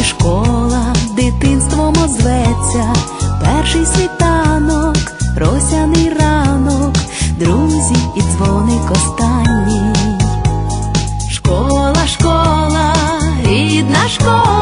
пам'яті школа дитинством озветься, перший світанок, росяний ранок, друзі і дзвоник останній. Школа, школа, рідна школа,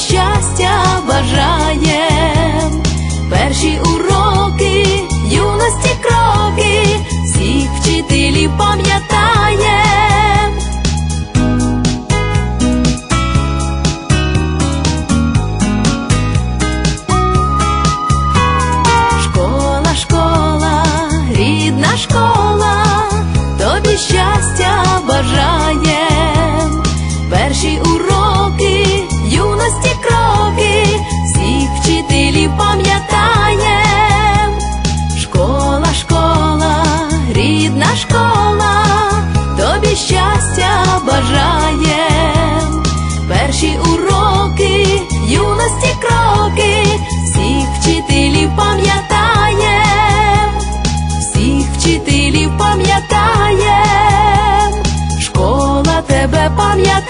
щастя бажає, перші уроки, юності кроки, всіх вчителів пам'ятає. Школа, школа, рідна школа, тобі щастя Pepon ya